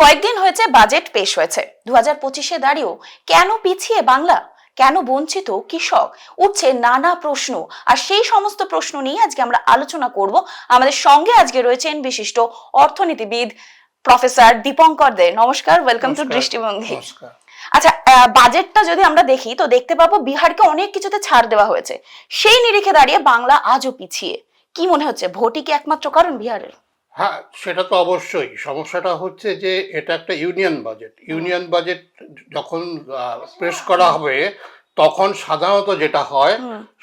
কয়েকদিন হয়েছে বাজেট পেশ হয়েছে। দু হাজার পঁচিশে দাঁড়িয়েও কেন পিছিয়ে বাংলা? কেন বঞ্চিত কৃষক? উঠছে নানা প্রশ্ন। আর সেই সমস্ত প্রশ্ন নিয়ে আজকে আমরা আলোচনা করব। আমাদের সঙ্গে আজকে রয়েছেন বিশিষ্ট অর্থনীতিবিদ প্রফেসর দীপঙ্কর দে। নমস্কার ওয়েলকাম টু দৃষ্টিভঙ্গি। আচ্ছা বাজেটটা যদি আমরা দেখি তো দেখতে পাবো বিহারকে অনেক কিছুতে ছাড় দেওয়া হয়েছে। সেই নিরিখে দাঁড়িয়ে বাংলা আজও পিছিয়ে। কি মনে হচ্ছে? ভোটই কি একমাত্র কারণ বিহারের? হ্যাঁ সেটা তো অবশ্যই। সমস্যাটা হচ্ছে যে এটা একটা ইউনিয়ন বাজেট। ইউনিয়ন বাজেট যখন প্রেস করা হবে তখন সাধারণত যেটা হয়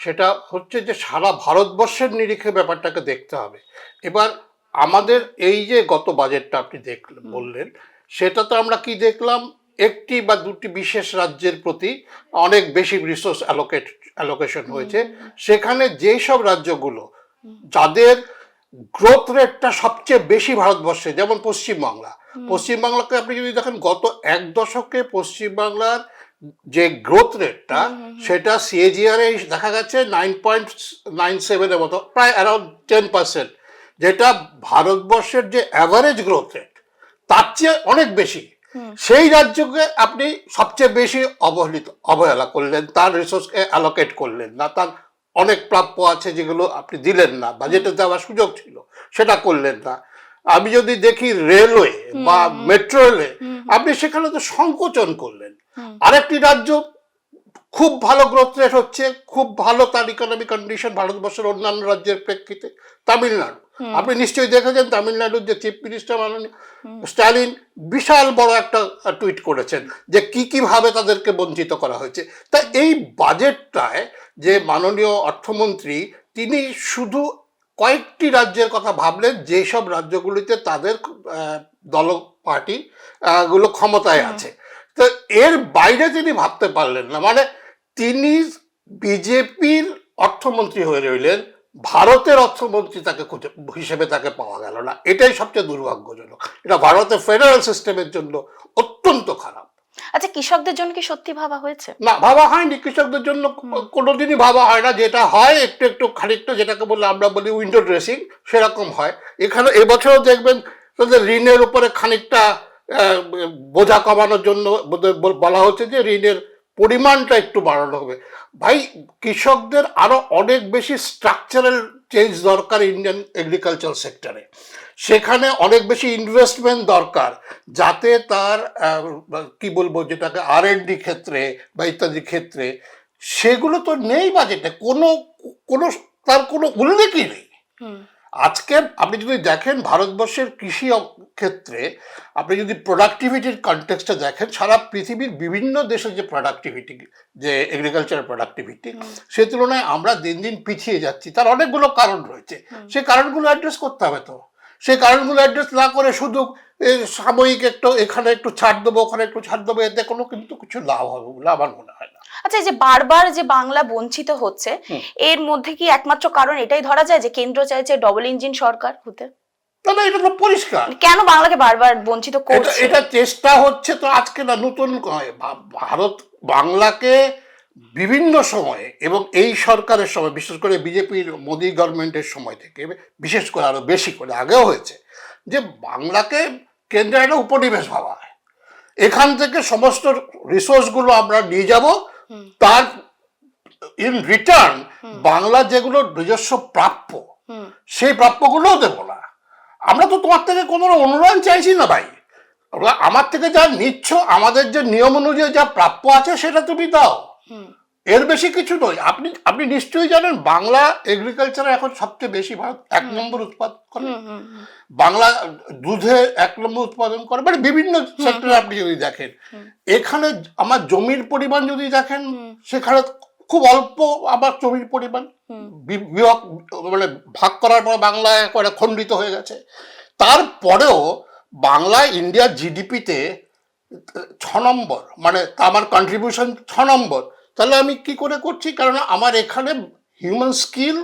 সেটা হচ্ছে যে সারা ভারতবর্ষের নিরিখে ব্যাপারটাকে দেখতে হবে। এবার আমাদের এই যে গত বাজেটটা আপনি দেখলেন বললেন সেটা তো আমরা কি দেখলাম? একটি বা দুটি বিশেষ রাজ্যের প্রতি অনেক বেশি রিসোর্স অ্যালোকেট অ্যালোকেশন হয়েছে। সেখানে যেই সব রাজ্যগুলো যাদের গ্রোথ রেটটা সবচেয়ে বেশি ভারতবর্ষে যেমন পশ্চিমবাংলা। পশ্চিমবাংলাকে আপনি যদি দেখেন গত এক দশকে পশ্চিমবাংলার যে গ্রোথ রেটটা সেটা সিএজিআর এ দেখা গেছে নাইন পয়েন্ট নাইন সেভেনের মতো প্রায় অ্যারাউন্ড টেন পার্সেন্ট যেটা ভারতবর্ষের যে অ্যাভারেজ গ্রোথ রেট তার চেয়ে অনেক বেশি। সেই রাজ্যকে আপনি সবচেয়ে বেশি অবহেলিত অবহেলা করলেন তার রিসোর্সকে অ্যালোকেট করলেন না তার অনেক প্রাপ্য আছে যেগুলো আপনি দিলেন না বাজেটে দেওয়ার সুযোগ ছিল সেটা করলেন না। আমি যদি দেখি রেলওয়ে বা মেট্রো রেলে আপনি সেখানে তো সংকোচন করলেন। আরেকটি রাজ্য খুব ভালো গ্রোথ রেট হচ্ছে খুব ভালো তার ইকোনমি কন্ডিশন ভারতবর্ষের অন্যান্য রাজ্যের প্রেক্ষিতে তামিলনাড়ু। আপনি নিশ্চয়ই দেখেছেন তামিলনাড়ুর যে চিফ মিনিস্টার মাননীয় স্ট্যালিন বিশাল বড় একটা টুইট করেছেন যে কি কীভাবে তাদেরকে বঞ্চিত করা হয়েছে। তা এই বাজেটটায় যে মাননীয় অর্থমন্ত্রী তিনি শুধু কয়েকটি রাজ্যের কথা ভাবলেন যেসব রাজ্যগুলিতে তাদের দল পার্টি গুলো ক্ষমতায় আছে। তো এর বাইরে তিনি ভাবতে পারলেন না। মানে তিনি বিজেপির অর্থমন্ত্রী হয়ে রইলেন ভারতের অর্থমন্ত্রী তাকে হিসেবে তাকে পাওয়া গেল না। এটাই সবচেয়ে দুর্ভাগ্যজনক। এটা ভারতের ফেডারেল সিস্টেমের জন্য অত্যন্ত খারাপ। আচ্ছা কৃষকদের জন্য কি সত্যি ভাবা হয়েছে? না ভাবা হয়নি। কৃষকদের জন্য কোনোদিনই ভাবা হয় না। যেটা হয় একটু একটু খানিকটা যেটাকে বলে আমরা বলি উইন্ডো ড্রেসিং সেরকম হয়। এখানে এবছরও দেখবেন তাদের ঋণের উপরে খানিকটা বোঝা কমানোর জন্য বলা হচ্ছে যে ঋণের পরিমাণটা একটু বাড়ানো হবে। ভাই কৃষকদের আরও অনেক বেশি স্ট্রাকচারাল চেঞ্জ দরকার ইন্ডিয়ান এগ্রিকালচার সেক্টরে সেখানে অনেক বেশি ইনভেস্টমেন্ট দরকার যাতে তার কি বলব যেটাকে আর ডি ক্ষেত্রে বা ইত্যাদি ক্ষেত্রে সেগুলো তো নেই বাজেটে কোনো কোনো তার কোনো উল্লেখই নেই। আজকে আপনি যদি দেখেন ভারতবর্ষের কৃষি ক্ষেত্রে আপনি যদি প্রোডাক্টিভিটির কনটেক্সটে দেখেন সারা পৃথিবীর বিভিন্ন দেশের যে প্রোডাক্টিভিটি যে এগ্রিকালচার প্রোডাক্টিভিটি সে তুলনায় আমরা দিন দিন পিছিয়ে যাচ্ছি তার অনেকগুলো কারণ রয়েছে। সেই কারণগুলো অ্যাড্রেস করতে হবে তো। সেই কারণগুলো অ্যাড্রেস না করে শুধু সাময়িক একটু এখানে একটু ছাড় দেবো ওখানে একটু ছাড় দেবো এতে কোনো কিন্তু কিছু লাভ হবে বলে আমার মনে হয় না। আচ্ছা যে বারবার যে বাংলা বঞ্চিত হচ্ছে এর মধ্যে কি একমাত্র কারণ এটাই ধরা যায় যে কেন্দ্র চাইছে ডবল ইঞ্জিন সরকার হতে? না এটা তো পরিষ্কার। কেন বাংলাকে বারবার বঞ্চিত করছে? এটা চেষ্টা হচ্ছে তো আজকে না নতুন ভারত বাংলাকে বিভিন্ন সময়ে এবং এই সরকারের সময় বিশেষ করে বিজেপির মোদী গভর্নমেন্টের সময় থেকে বিশেষ করে আরও বেশি করে আগেও হয়েছে যে বাংলাকে কেন্দ্রের একটা উপনিবেশ ভাবা হয়। এখান থেকে সমস্ত রিসোর্সগুলো আমরা নিয়ে যাব তার ইন রিটার্ন বাংলা যেগুলো নিজস্ব প্রাপ্য সেই প্রাপ্যগুলোও দেবো না। আমরা তো তোমার থেকে কোনো অনুদান চাইছি না ভাই। আমার থেকে যা নিচ্ছ আমাদের যে নিয়ম অনুযায়ী যা প্রাপ্য আছে সেটা তুমি দাও। এর বেশি কিছু নয়। আপনি আপনি নিশ্চয়ই জানেন বাংলা এগ্রিকালচারে এখন সবচেয়ে বেশি ভারত এক নম্বর উৎপাদন করে। বাংলা দুধে এক নম্বর উৎপাদন করে। মানে বিভিন্ন সেক্টরে আপনি যদি দেখেন এখানে আমার জমির পরিমাণ যদি দেখেন সেখানে খুব অল্প আমার জমির পরিমাণ। মানে ভাগ করার পর বাংলা একেবারে খণ্ডিত হয়ে গেছে। তারপরেও বাংলা ইন্ডিয়ার জিডিপিতে ছ নম্বর মানে আমার কন্ট্রিবিউশন ছ নম্বর। তাহলে আমি কি করে করছি? কারণ আমার এখানে হিউম্যান স্কিল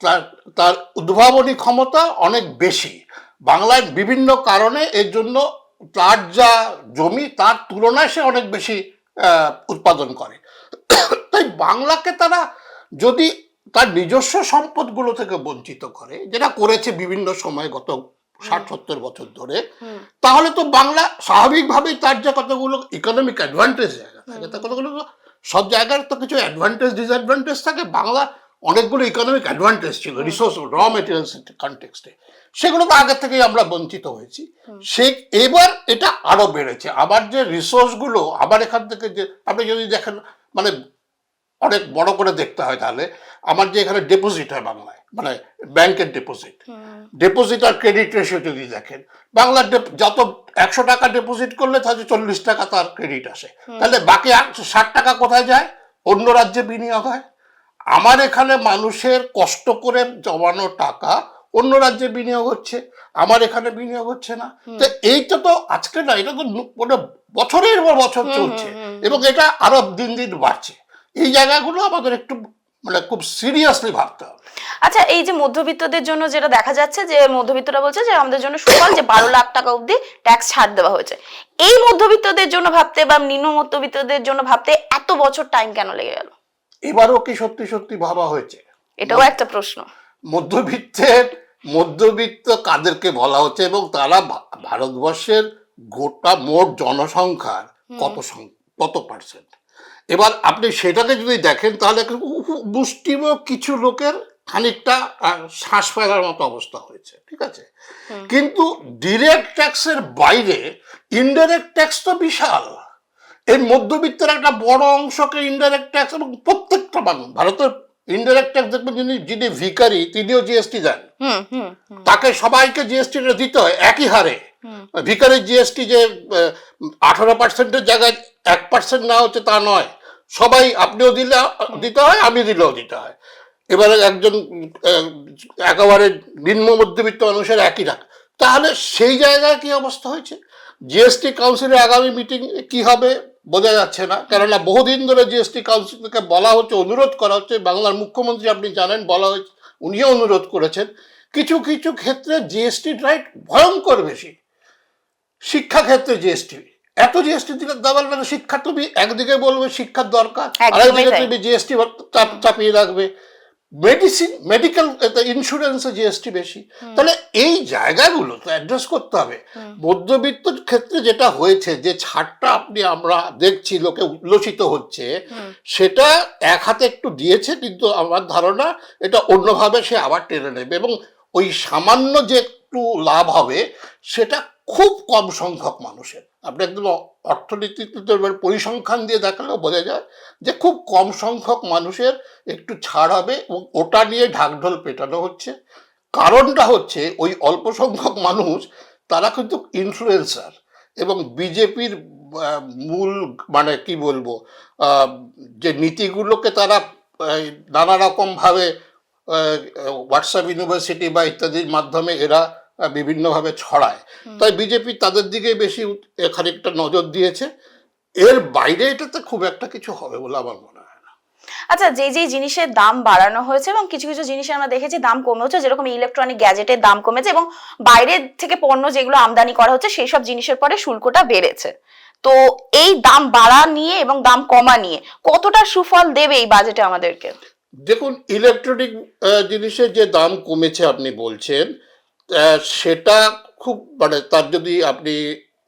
তার তার উদ্ভাবনী ক্ষমতা অনেক বেশি। বাংলায় বিভিন্ন কারণে এর জন্য তার যা জমি তার তুলনায় সে অনেক বেশি উৎপাদন করে। তাই বাংলাকে তারা যদি তার নিজস্ব সম্পদগুলো থেকে বঞ্চিত করে যেটা করেছে বিভিন্ন সময় গত ষাট সত্তর বছর ধরে তাহলে তো বাংলা স্বাভাবিকভাবেই তার যে কতগুলো ইকোনমিক অ্যাডভান্টেজ জায়গা থাকে তার কতগুলো তো সব জায়গার তো কিছু অ্যাডভান্টেজ ডিসঅ্যাডভান্টেজ থাকে। বাংলা অনেকগুলো ইকোনমিক অ্যাডভান্টেজ ছিল রিসোর্স র মেটেরিয়ালস কনটেক্সটে সেগুলো তো আগে থেকেই আমরা বঞ্চিত হয়েছি। সে এবার এটা আরও বেড়েছে। আবার যে রিসোর্সগুলো আবার এখান থেকে যে আপনি যদি দেখেন মানে অনেক বড় করে দেখতে হয় তাহলে আমার যে এখানে ডিপোজিট হয় বাংলায় মানে ব্যাংকের ডিপোজিট ডিপোজিট আর ক্রেডিট রেশিও যদি দেখেন বাংলার যত একশো টাকা ডিপোজিট করলে তাহলে চল্লিশ টাকা তার ক্রেডিট আসে। তাহলে বাকি ষাট টাকা কোথায় যায়? অন্য রাজ্যে বিনিয়োগ হয়। আমার এখানে মানুষের কষ্ট করে জমানো টাকা অন্য রাজ্যে বিনিয়োগ হচ্ছে আমার এখানে বিনিয়োগ হচ্ছে না। তো এইটা তো আজকে না এটা তো মানে বছরের পর বছর চলছে এবং এটা আরও দিন দিন বাড়ছে। এই জায়গাগুলো আমাদের একটু মানে খুব সিরিয়াসলি ভাবতে হবে। আচ্ছা এই যে মধ্যবিত্তদের জন্য যেটা দেখা যাচ্ছে যে মধ্যবিত্তরা বলছে যে আমাদের জন্য সুফল যে বারো লাখ টাকা অবধি ট্যাক্স ছাড় দেওয়া হয়েছে। এই মধ্যবিত্তদের জন্য ভাবতে বা নিম্ন মধ্যবিত্তদের জন্য ভাবতে এত বছর টাইম কেন লেগে গেল? এবারও কি সত্যি সত্যি ভাবা হয়েছে? এটাও একটা প্রশ্ন। মধ্যবিত্তের মধ্যবিত্ত কাদেরকে বলা হচ্ছে এবং তারা ভারতবর্ষের গোটা মোট জনসংখ্যার কত কত পার্সেন্ট এবার আপনি সেটাকে যদি দেখেন তাহলে একটু উ- উ- মুষ্টিম কিছু লোকের খানিকটা শ্বাস ফেলার মতো অবস্থা হয়েছে ঠিক আছে? কিন্তু ডিরেক্ট ট্যাক্সের বাইরে ইনডাইরেক্ট ট্যাক্স তো বিশাল। এর মধ্যবিত্তের একটা বড় অংশকে ইনডাইরেক্ট ট্যাক্স এবং প্রত্যেকটা মানুষ ভারতের ইনডাইরেক্ট ট্যাক্স দেখবেন যিনি যিনি ভিকারি তিনিও জিএসটি দেন। হুম হুম হুম। তাকে সবাইকে জিএসটিটা দিতে হয় একই হারে। ভিকারির জিএসটি যে আঠারো পার্সেন্টের জায়গায় এক পার্সেন্ট না হচ্ছে তা নয়। সবাই আপনিও দিলে, দিতে হয়, আমি দিলেও দিতে হয়। এবারে একজন একেবারে নিম্ন মধ্যবিত্ত মানুষের একই রাখ তাহলে সেই জায়গায় কি অবস্থা হয়েছে? জিএসটি কাউন্সিলের আগামী মিটিং কি হবে বোঝা যাচ্ছে না। কেননা বহুদিন ধরে জিএসটি কাউন্সিল থেকে বলা হচ্ছে, অনুরোধ করা হচ্ছে, বাংলার মুখ্যমন্ত্রী আপনি জানেন, বলা হয়েছে, উনিও অনুরোধ করেছেন। কিছু কিছু ক্ষেত্রে জিএসটি রাইট ভয়ঙ্কর বেশি। শিক্ষা ক্ষেত্রে জিএসটি এত জিএসটি দিলে দেওয়ার মানে শিক্ষা তুমি একদিকে বলবে শিক্ষার দরকার আরেকদিকে তুমি জিএসটি চাপিয়ে রাখবে। মেডিসিন মেডিকেল ইন্স্যুরেন্সে জিএসটি বেশি। তাহলে এই জায়গাগুলো তো অ্যাড্রেস করতে হবে। মধ্যবিত্ত ক্ষেত্রে যেটা হয়েছে যে ছাড়টা আপনি আমরা দেখছি লোকে উল্লসিত হচ্ছে সেটা এক হাতে একটু দিয়েছে কিন্তু আমার ধারণা এটা অন্যভাবে সে আবার টেনে নেবে এবং ওই সামান্য যে একটু লাভ হবে সেটা খুব কম সংখ্যক মানুষের। আপনি একদম অর্থনীতিতে এবার পরিসংখ্যান দিয়ে দেখালেও বোঝা যায় যে খুব কম সংখ্যক মানুষের একটু ছাড় হবে এবং ওটা নিয়ে ঢাকঢোল পেটানো হচ্ছে। কারণটা হচ্ছে ওই অল্প সংখ্যক মানুষ তারা কিন্তু ইনফ্লুয়েন্সার এবং বিজেপির মূল মানে কি বলব যে নীতিগুলোকে তারা নানা রকমভাবে হোয়াটসঅ্যাপ ইউনিভার্সিটি বা ইত্যাদির মাধ্যমে এরা বিভিন্নভাবে ছড়ায়। তাই বিজেপি তাদের দিকে বেশি খানিকটা নজর দিয়েছে। এর বাইরে এটাতে খুব একটা কিছু হবে বলে আমার মনে হয় আচ্ছা যে যে জিনিসের দাম বাড়ানো হয়েছে এবং কিছু কিছু জিনিসের আমরা দেখেছি দাম কমেছে যেরকম ইলেকট্রনিক গ্যাজেটের দাম কমেছে এবং বাইরের থেকে পণ্য যেগুলো আমদানি করা হচ্ছে সেই সব জিনিসের পরে শুল্কটা বেড়েছে। তো এই দাম বাড়া নিয়ে এবং দাম কমা নিয়ে কতটা সুফল দেবে এই বাজেটে আমাদেরকে? দেখুন ইলেকট্রনিক জিনিসের যে দাম কমেছে আপনি বলছেন সেটা খুব মানে তার যদি আপনি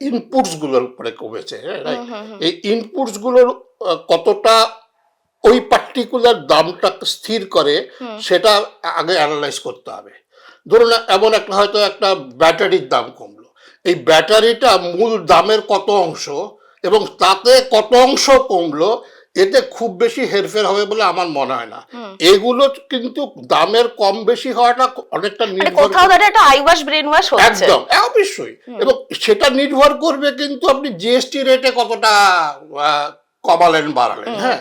ইনপুটসগুলোর উপরে কমেছে হ্যাঁ? এই ইনপুটসগুলোর কতটা ওই পার্টিকুলার দামটা স্থির করে সেটা আগে অ্যানালাইজ করতে হবে। ধরুন এমন একটা হয়তো একটা ব্যাটারির দাম কমলো। এই ব্যাটারিটা মূল দামের কত অংশ এবং তাতে কত অংশ কমলো এতে খুব বেশি হেরফের হবে বলে আমার মনে হয় না। এগুলো কিন্তু দামের কম বেশি হওয়াটা অনেকটা মানে নির্ভর কোথাও দাঁড়িয়ে একটা আই ওয়াশ ব্রেন ওয়াশ হচ্ছে। একদম অবশ্যই। এবং সেটা নির্ভর করবে কিন্তু আপনি জিএসটি রেটে কতটা কমালেন বাড়ালেন হ্যাঁ?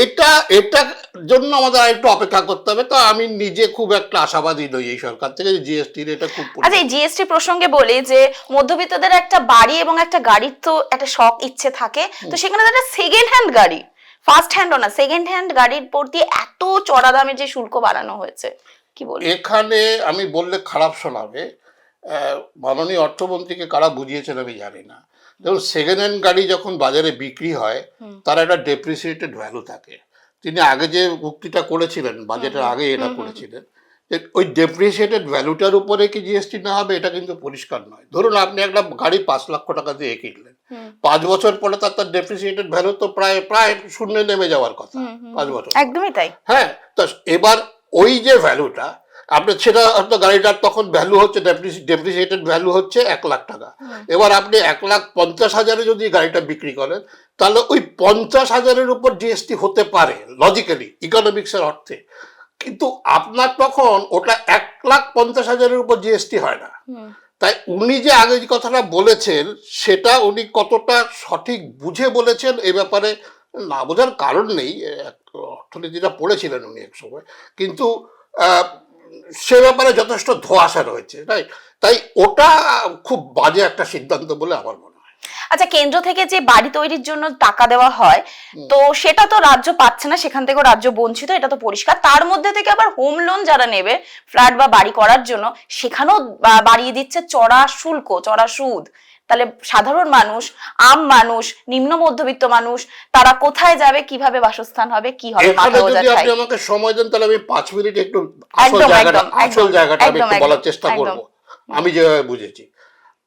এটা এটার জন্য আমাদের একটু অপেক্ষা করতে হবে। তো আমি নিজে খুব একটা আশাবাদী নই এই সরকার থেকে জিএসটি রেটে খুব আচ্ছা এই জিএসটি প্রসঙ্গে বলি যে মধ্যবিত্তদের একটা বাড়ি এবং একটা গাড়ির তো একটা শখ ইচ্ছে থাকে। তো সেখানে একটা সেকেন্ড হ্যান্ড গাড়ি। ফার্স্ট হ্যান্ডও না সেকেন্ড হ্যান্ড গাড়ির প্রতি এত চড়া দামে যে শুল্ক বাড়ানো হয়েছে কি বল এখানে আমি বললে খারাপ শোনাবে মাননীয় অর্থমন্ত্রীকে কারা বুঝিয়েছেন আমি জানি না। ধরুন সেকেন্ড হ্যান্ড গাড়ি যখন বাজারে বিক্রি হয় তার একটা ডেপ্রিসিয়েটেড ভ্যালু থাকে। তিনি আগে যে উক্তিটা করেছিলেন বাজেটের আগে এটা করেছিলেন ওই ডেপ্রিসিয়েটেড ভ্যালুটার উপরে কি জিএসটি না হবে এটা কিন্তু পরিষ্কার নয়। ধরুন আপনি একটা গাড়ি পাঁচ লক্ষ টাকা দিয়ে কিনলেন। পাঁচ বছর পরে তার তার ডেপ্রিসিয়েটেড ভ্যালু তো প্রায় প্রায় শূন্যে নেমে যাওয়ার কথা পাঁচ বছর একদমই তাই। হ্যাঁ তো এবার ওই যে ভ্যালুটা আপনি সেটা হয়তো গাড়িটার তখন ভ্যালু হচ্ছে ডেপ্রিসিয়েটেড ভ্যালু হচ্ছে এক লাখ টাকা। এবার আপনি এক লাখ পঞ্চাশ হাজারে যদি গাড়িটা বিক্রি করেন তাহলে ওই পঞ্চাশ হাজারের উপর জিএসটি হতে পারে লজিক্যালি ইকোনমিক্সের অর্থে। কিন্তু আপনার তখন ওটা এক লাখ পঞ্চাশ হাজারের উপর জিএসটি হয় না। তাই উনি যে আগে যে কথাটা বলেছেন সেটা উনি কতটা সঠিক বুঝে বলেছেন এ ব্যাপারে না বোঝার কারণ নেই অর্থনীতিটা পড়েছিলেন উনি এক সময়। কিন্তু সে ব্যাপারে যথেষ্ট ধোঁয়াশা রয়েছে রাইট তাই ওটা খুব বাজে একটা সিদ্ধান্ত বলে আমার মনে হয়। আচ্ছা কেন্দ্র থেকে যে বাড়ি তৈরির জন্য টাকা দেওয়া হয় তো সেটা তো রাজ্য পাচ্ছে না সেখান থেকেও রাজ্য বঞ্চিত এটা তো পরিষ্কার। তার মধ্যে থেকে আবার হোম লোন যারা নেবে ফ্ল্যাট বা বাড়ি করার জন্য সেখানেও বাড়িয়ে দিচ্ছে চড়া শুল্ক চড়া সুদ। তাহলে সাধারণ মানুষ আম মানুষ নিম্ন মধ্যবিত্ত মানুষ তারা কোথায় যাবে কীভাবে বাসস্থান হবে কি হবে যদি আপনি আমাকে সময় দেন তাহলে আমি পাঁচ মিনিট একটু আসল একদম, জায়গাটা একদম, আসল জায়গাটা আমি একটু বলার চেষ্টা। করব। আমি যেভাবে বুঝেছি।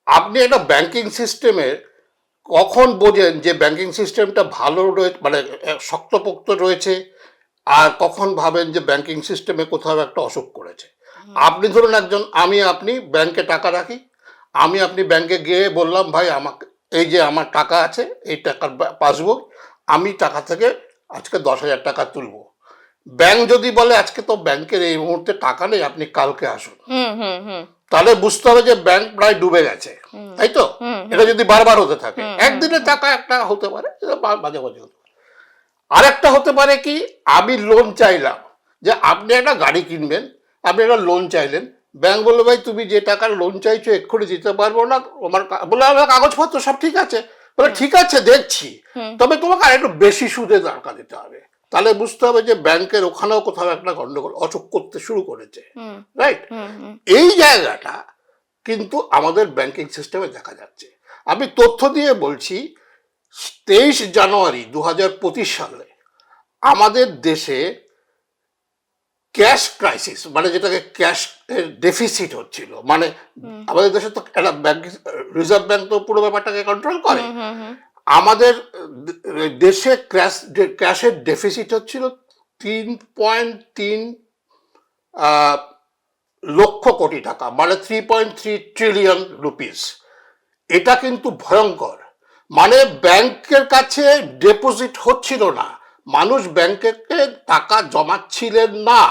আপনি একটা ব্যাংকিং সিস্টেমে কখন বোঝেন যে ব্যাংকিং সিস্টেমটা ভালো রয়েছে মানে শক্তপোক্ত রয়েছে আর কখন ভাবেন যে ব্যাংকিং সিস্টেমে কোথাও একটা অসুখ করেছে? আপনি ধরুন একজন আমি আপনি ব্যাংকে টাকা রাখি আমি আপনি ব্যাংকে গিয়ে বললাম ভাই আমাকে এই যে আমার টাকা আছে এই টাকার পাসবুক আমি টাকা থেকে আজকে দশ হাজার টাকা তুলবো। ব্যাংক যদি বলে আজকে তো ব্যাংকের এই মুহূর্তে টাকা নেই আপনি কালকে আসুন। হুম হুম হুম। তাহলে বুঝতে হবে যে ব্যাংক প্রায় ডুবে গেছে। তাই তো? এটা যদি বারবার হতে থাকে। একদিনে টাকা একটা হতে পারে মাঝে মাঝে হতে পারে। আরেকটা হতে পারে কি আমি লোন চাইলাম যে আপনি একটা গাড়ি কিনবেন আপনি একটা লোন চাইলেন। ব্যাংক বলল ভাই তুমি যে টাকার লোন চাইছো এক্ষুনি দিতে পারব না। আমার বলে আমার কাগজপত্র সব ঠিক আছে। বলে ঠিক আছে দেখছি। তবে তোমাকে আর একটু বেশি সুদে টাকা দিতে হবে। তাহলে বুঝতে হবে যে ব্যাংকের ওখানেও কোথাও একটা গন্ডগোল অচক করতে শুরু করেছে রাইট এই জায়গাটা কিন্তু আমাদের ব্যাংকিং সিস্টেমে দেখা যাচ্ছে। আমি তথ্য দিয়ে বলছি তেইশ জানুয়ারি দু হাজার পঁচিশ সালে আমাদের দেশে ক্যাশ ক্রাইসিস মানে যেটাকে ক্যাশ ডেফিসিট হচ্ছিল মানে আমাদের দেশে তো একটা ব্যাংক রিজার্ভ ব্যাংক তো পুরো ব্যাপারটাকে কন্ট্রোল করে। আমাদের দেশে ক্যাশ ক্যাশের ডেফিসিট হচ্ছিল তিন পয়েন্ট তিন লক্ষ কোটি টাকা মানে three point three trillion rupees এটা কিন্তু ভয়ঙ্কর। মানে ব্যাংকের কাছে ডিপোজিট হচ্ছিল না। মানুষ ব্যাংকে টাকা জমাচ্ছিলেন না।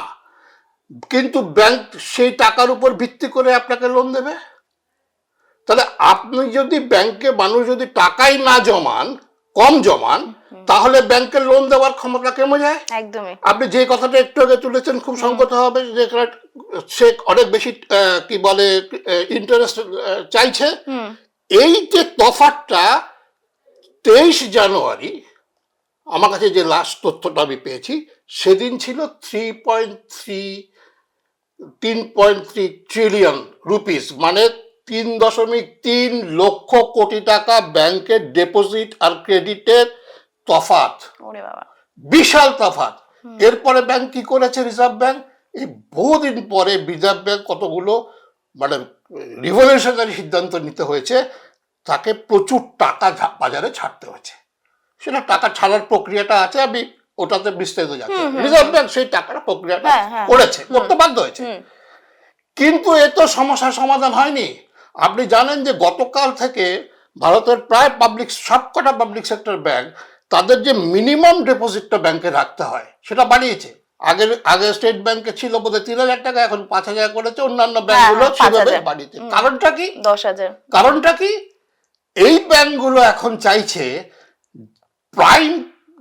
কিন্তু ব্যাংক সেই টাকার উপর ভিত্তি করে আপনাকে লোন দেবে। তাহলে আপনি যদি ব্যাংকে মানুষ যদি টাকাই না জমান কম জমান তাহলে ব্যাংকের লোন দেওয়ার ক্ষমতা কমে যায়? একদমই। আপনি যে কথাটা একটু আগে তুলেছেন খুব সংকট হবে যে সে অনেক বেশি কি বলে ইন্টারেস্ট চাইছে। এই যে তফাতটা তেইশ জানুয়ারি আমার কাছে যে লাস্ট তথ্যটা আমি পেয়েছি সেদিন ছিল থ্রি পয়েন্ট থ্রি তিন পয়েন্ট থ্রি ট্রিলিয়ন রুপিস মানে তিন দশমিক তিন লক্ষ কোটি টাকা ব্যাংকের ডিপোজিট আর ক্রেডিটের তফাত বিশাল তফাৎ। এরপরে ব্যাংক কি করেছে রিজার্ভ ব্যাংক এই বহুদিন পরে রিজার্ভ ব্যাংক কতগুলো মানে রিভলিউশনারি সিদ্ধান্ত নিতে হয়েছে তাকে প্রচুর টাকা বাজারে ছাড়তে হয়েছে। সেটা টাকা ছাড়ার প্রক্রিয়াটা আছে আমি ওটাতে বিস্তারিত যাচ্ছি রিজার্ভ ব্যাংক সেই টাকার প্রক্রিয়াটা হ্যাঁ, হ্যাঁ, করেছে করতে বাধ্য হয়েছে। কিন্তু এ তো সমস্যার সমাধান হয়নি। আপনি জানেন যে গতকাল থেকে ভারতের প্রায় পাবলিক সবকটা পাবলিক সেক্টর ব্যাংক তাদের যে মিনিমাম ডিপোজিটটা ব্যাংকে রাখতে হয় সেটা বাড়িয়েছে। আগের আগে স্টেট ব্যাংকে ছিল বোধহয় তিন হাজার টাকা এখন পাঁচ হাজার করেছে অন্যান্য ব্যাংকগুলো সেভাবে বাড়িয়েছে। কারণটা কি? দশ হাজার। কারণটা কি? এই ব্যাংকগুলো এখন চাইছে প্রাইম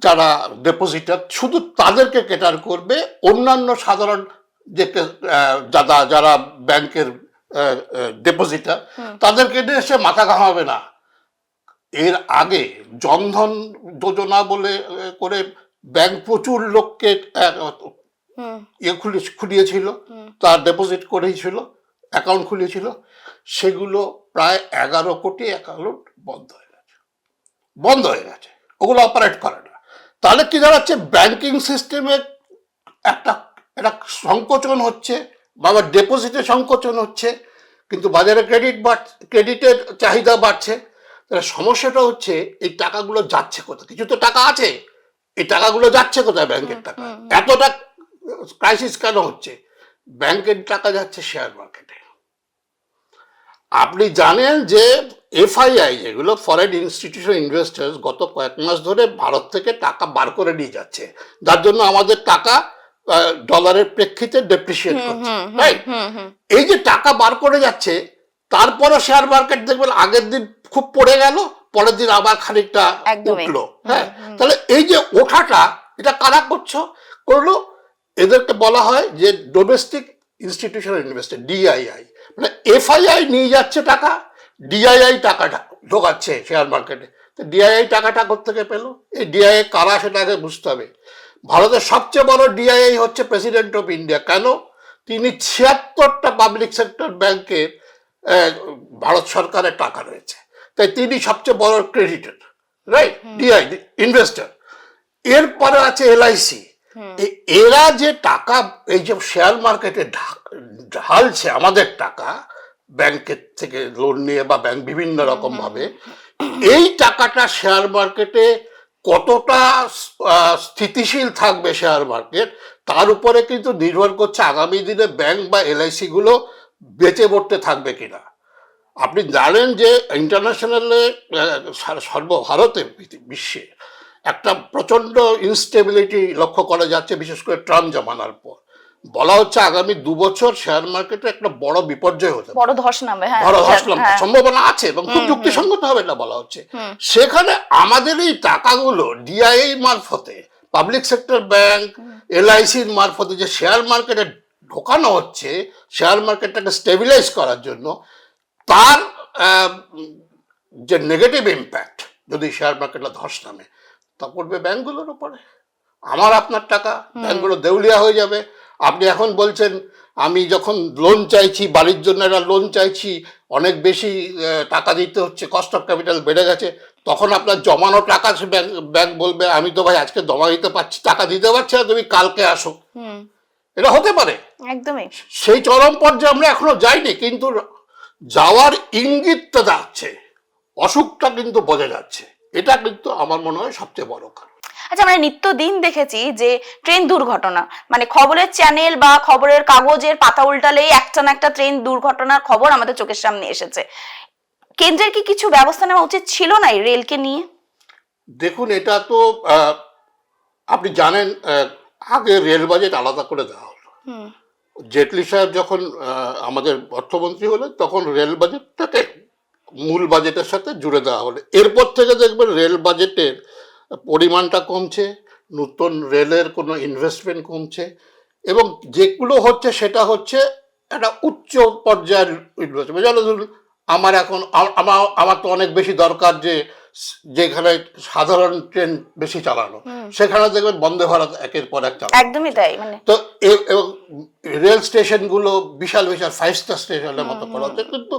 যারা ডেপোজিটার শুধু তাদেরকে কেটার করবে অন্যান্য সাধারণ যে যারা যারা ব্যাংকের ডেপোজিটার তাদেরকে নিয়ে এসে মাথা ঘামাবে না। এর আগে জনধন যোজনা বলে করে ব্যাংক প্রচুর লোককে ইয়ে খুলে খুলিয়েছিল। তার ডিপোজিট করেছিল অ্যাকাউন্ট খুলেছিল সেগুলো প্রায় এগারো কোটি অ্যাকাউন্ট বন্ধ হয়ে গেছে। বন্ধ হয়ে গেছে। ওগুলো অপারেট করে না। তাহলে কি দাঁড়াচ্ছে? ব্যাংকিং সিস্টেমে একটা একটা সংকোচন হচ্ছে বাবা ডেপোজিটে সংকোচন হচ্ছে কিন্তু বাজারে ক্রেডিট বাড়ছে ক্রেডিটের চাহিদা বাড়ছে। তাহলে সমস্যাটা হচ্ছে এই টাকাগুলো যাচ্ছে কোথায়? কিছু তো টাকা আছে এই টাকাগুলো যাচ্ছে কোথায় ব্যাংকের টাকা? এতটা ক্রাইসিস কেন হচ্ছে? ব্যাংকের টাকা যাচ্ছে শেয়ার মার্কেটে আপনি জানেন যে এফআইআই যেগুলো ফরেন ইনস্টিটিউশন ইনভেস্টার্স গত কয়েক মাস ধরে ভারত থেকে টাকা বার করে নিয়ে যাচ্ছে যার জন্য আমাদের টাকা ডলারের প্রেক্ষিতে ডেপ্রিসিয়েট করছে রাইট এই যে টাকা বার করে যাচ্ছে তারপরে শেয়ার মার্কেট দেখবেন আগের দিন খুব পড়ে গেল পরের দিন আবার খানিকটা উঠল হ্যাঁ? তাহলে এই যে ওঠাটা এটা কারা করছ? করল এদেরকে বলা হয় যে ডোমেস্টিক ইনস্টিটিউশনাল ইনভেস্টার ডিআইআই মানে এফআইআই নিয়ে যাচ্ছে টাকা ডিআইআই টাকাটা ঢোকাচ্ছে শেয়ার মার্কেটে তো ডিআইআই টাকাটা কোথেকে পেল? এই ডিআইআই কারা সেটাকে বুঝতে হবে। ভারতের সবচেয়ে বড় ডিআইআই হচ্ছে প্রেসিডেন্ট অফ ইন্ডিয়া কেন? তিনি ছিয়াত্তরটা পাবলিক সেক্টর ব্যাংকের ভারত সরকারের টাকা রয়েছে। তাই তিনি সবচেয়ে বড় ক্রেডিটার রাইট ডিআই ইনভেস্টার এরপরে আছে এলআইসি এরা যে টাকা এই যে শেয়ার মার্কেটে ঢালছে আমাদের টাকা ব্যাংকের থেকে লোন নিয়ে বা ব্যাংক বিভিন্ন রকম ভাবে এই টাকাটা শেয়ার মার্কেটে কতটা স্থিতিশীল থাকবে শেয়ার মার্কেট তার উপরে কিন্তু নির্ভর করছে আগামী দিনে ব্যাংক বা এলআইসি গুলো বেঁচে পড়তে থাকবে কিনা। আপনি জানেন যে ইন্টারন্যাশনালে সর্বভারতে বিশ্বে একটা প্রচণ্ড ইনস্টেবিলিটি লক্ষ্য করা যাচ্ছে, বিশেষ করে ট্রাম্প জমানার পর। বলা হচ্ছে আগামী দু বছর শেয়ার মার্কেটে একটা বড় বিপর্যয় হতে বড় ধস নামবে হ্যাঁ বড় হ্যাঁ, হাসলাম হ্যাঁ। সম্ভাবনা আছে এবং খুব যুক্তিসঙ্গত হবে না বলা হচ্ছে। সেখানে আমাদের এই টাকাগুলো ডিআইএ মারফতে পাবলিক সেক্টর ব্যাংক এলআইসির মারফতে যে শেয়ার মার্কেটে ঢোকানো হচ্ছে শেয়ার মার্কেটটাকে স্টেবিলাইজ করার জন্য তার যে নেগেটিভ ইম্প্যাক্ট যদি শেয়ার মার্কেটটা ধস নামে তা পড়বে ব্যাংকগুলোর উপরে। আমার আপনার টাকা ব্যাংকগুলো দেউলিয়া হয়ে যাবে। আপনি এখন বলছেন আমি যখন লোন চাইছি বাড়ির জন্য একটা লোন চাইছি অনেক বেশি টাকা দিতে হচ্ছে কস্ট অফ ক্যাপিটাল বেড়ে গেছে তখন আপনার জমানো টাকা ব্যাংক বলবে আমি তো ভাই আজকে জমা দিতে পারছি টাকা দিতে পারছি না তুমি কালকে আসো। এটা হতে পারে। একদমই। সেই চরম পর্যায়ে আমরা এখনও যাইনি কিন্তু যাওয়ার ইঙ্গিতটা যাচ্ছে অসুখটা কিন্তু বোঝা যাচ্ছে। এটা কিন্তু আমার মনে হয় সবচেয়ে বড় কারণ। আচ্ছা আমরা নিত্যদিন দেখেছি যে ট্রেন দুর্ঘটনা। মানে খবরের চ্যানেল বা খবরের কাগজের পাতা উল্টালেই একটা না একটা ট্রেন দুর্ঘটনার খবর আমাদের চোখের সামনে এসেছে। কেন্দ্রের কি কিছু ব্যবস্থা নেওয়া উচিত ছিল না এই রেলকে নিয়ে? দেখুন এটা তো আপনি জানেন আগে রেল বাজেট আলাদা করে দেওয়া হলো। হুম। জেটলি সাহেব যখন আমাদের অর্থমন্ত্রী হলেন তখন রেল বাজেটটাকে মূল বাজেটের সাথে জুড়ে দেওয়া হলো। এরপর থেকে দেখবেন রেল বাজেটের পরিমাণটা কমছে নতুন রেলের কোনো ইনভেস্টমেন্ট কমছে এবং যেগুলো হচ্ছে সেটা হচ্ছে একটা উচ্চ পর্যায়ের ইনভেস্টমেন্ট যেমন ধরুন আমার এখন আমার আমার তো অনেক বেশি দরকার যে যেখানে সাধারণ ট্রেন বেশি চালানো সেখানে দেখবেন বন্দে ভারত একের পর এক চালানো একদমই তাই মানে তো এবং রেল স্টেশনগুলো বিশাল বিশাল ফাইভ স্টার স্টেশনের মতো করা হচ্ছে কিন্তু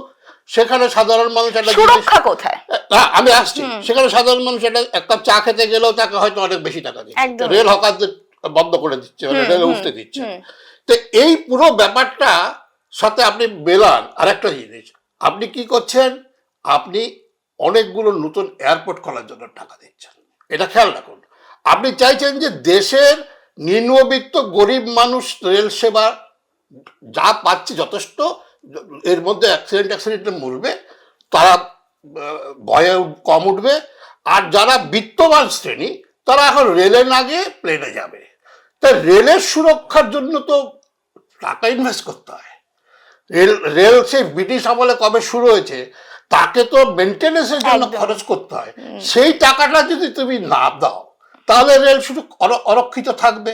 সেখানে সাধারণ মানুষ একটা সুরক্ষা কোথায়? না, আমি আসছি। সেখানে সাধারণ মানুষ একটা এক কাপ চা খেতে গেলেও তাকে হয়তো অনেক বেশি টাকা দিচ্ছে। রেল হকারদের বন্ধ করে দিচ্ছে রেল উঠতে দিচ্ছে। তো এই পুরো ব্যাপারটা সাথে আপনি মেলান। আরেকটা জিনিস আপনি কি করছেন? আপনি অনেকগুলো নতুন এয়ারপোর্ট খোলার জন্য টাকা দিচ্ছেন। এটা খেয়াল রাখুন। আপনি চাইছেন যে দেশের নিম্নবিত্ত গরিব মানুষ রেল সেবা যা পাচ্ছে যথেষ্ট এর মধ্যে অ্যাক্সিডেন্ট অ্যাক্সিডেন্টে মরবে তারা ভয়ে কম উঠবে আর যারা বিত্তবান শ্রেণি তারা এখন রেলে না গিয়ে প্লেনে যাবে। তা রেলের সুরক্ষার জন্য তো টাকা ইনভেস্ট করতে হয়। রেল রেল সেই ব্রিটিশ আমলে কবে শুরু হয়েছে তাকে তো মেনটেনেন্সের জন্য খরচ করতে হয়। সেই টাকাটা যদি তুমি না দাও তাহলে রেল শুধু অরক্ষিত থাকবে।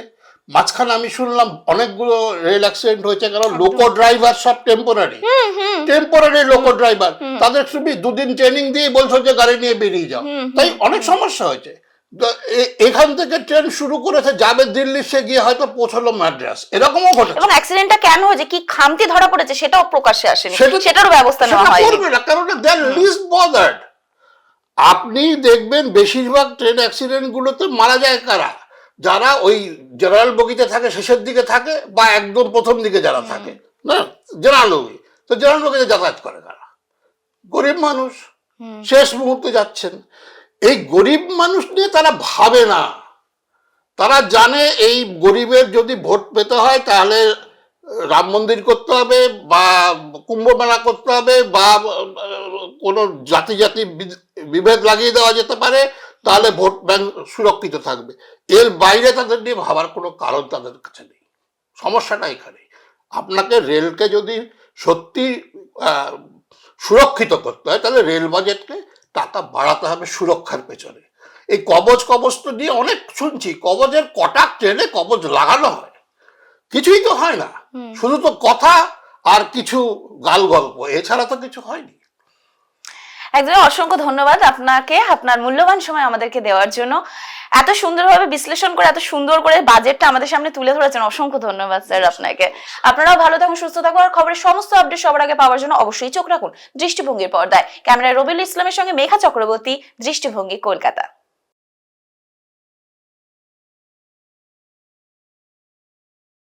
মাঝখানে আমি শুনলাম অনেকগুলো রেল অ্যাক্সিডেন্ট হয়েছে কারণ লোকো ড্রাইভার সব টেম্পোরারি টেম্পোরারি লোকো ড্রাইভার তাদের তুমি দুদিন ট্রেনিং দিয়ে বলছো যে গাড়ি নিয়ে বেরিয়ে যাও। তাই অনেক সমস্যা হয়েছে। এখান থেকে ট্রেন শুরু করেছে যাবে দিল্লি সে গিয়ে হয়তো পৌঁছলো মাদ্রাস। এরকমও ঘটেছে। এবং অ্যাক্সিডেন্টটা কেন হয়েছে? কি খামতি ধরা পড়েছে? সেটাও প্রকাশ্যে আসেনি। সেটা- সেটারও ব্যবস্থা নেওয়া করবে না কারণ দে আর লিস্ট বদার্ড আপনি দেখবেন বেশিরভাগ ট্রেন অ্যাক্সিডেন্ট গুলোতে মারা যায় কারা? যারা ওই জেনারেল বগিতে থাকে শেষের দিকে থাকে বা একদম প্রথম দিকে যারা থাকে না? জেনারেল রোগী তো জেনারেল রোগীতে যাতায়াত করে তারা গরিব মানুষ। শেষ মুহূর্তে যাচ্ছেন। এই গরিব মানুষ নিয়ে তারা ভাবে না। তারা জানে এই গরিবের যদি ভোট পেতে হয় তাহলে রাম মন্দির করতে হবে বা কুম্ভ মেলা করতে হবে বা কোনো জাতি জাতি বিভেদ লাগিয়ে দেওয়া যেতে পারে। তাহলে ভোট ব্যাংক সুরক্ষিত থাকবে। এর বাইরে তাদের নিয়ে ভাবার কোনো কারণ তাদের কাছে নেই। সমস্যাটা এখানে। আপনাকে রেলকে যদি সত্যি সুরক্ষিত করতে হয় তাহলে রেল বাজেটকে টাকা বাড়াতে হবে সুরক্ষার পেছনে। এই কবচ কবচ তো নিয়ে অনেক শুনছি কবচের কটা ট্রেনে কবচ লাগানো হয়। কিছুই তো হয় না। শুধু তো কথা আর কিছু গাল গল্প এছাড়া তো কিছু হয়নি। একদম অসংখ্য ধন্যবাদ আপনাকে, আপনার মূল্যবান সময় আমাদেরকে দেওয়ার জন্য। এত সুন্দরভাবে বিশ্লেষণ করে, এত সুন্দর করে বাজেটটা আমাদের সামনে তুলে ধরেছেন, অসংখ্য ধন্যবাদ স্যার আপনাকে। আপনারাও ভালো থাকুন, সুস্থ থাকুন আর খবরের সমস্ত আপডেট সবার আগে পাওয়ার জন্য অবশ্যই চোখ রাখুন দৃষ্টিভঙ্গির পর্দায়। ক্যামেরায় রবিউল ইসলামের সঙ্গে মেঘা চক্রবর্তী, দৃষ্টিভঙ্গি কলকাতা।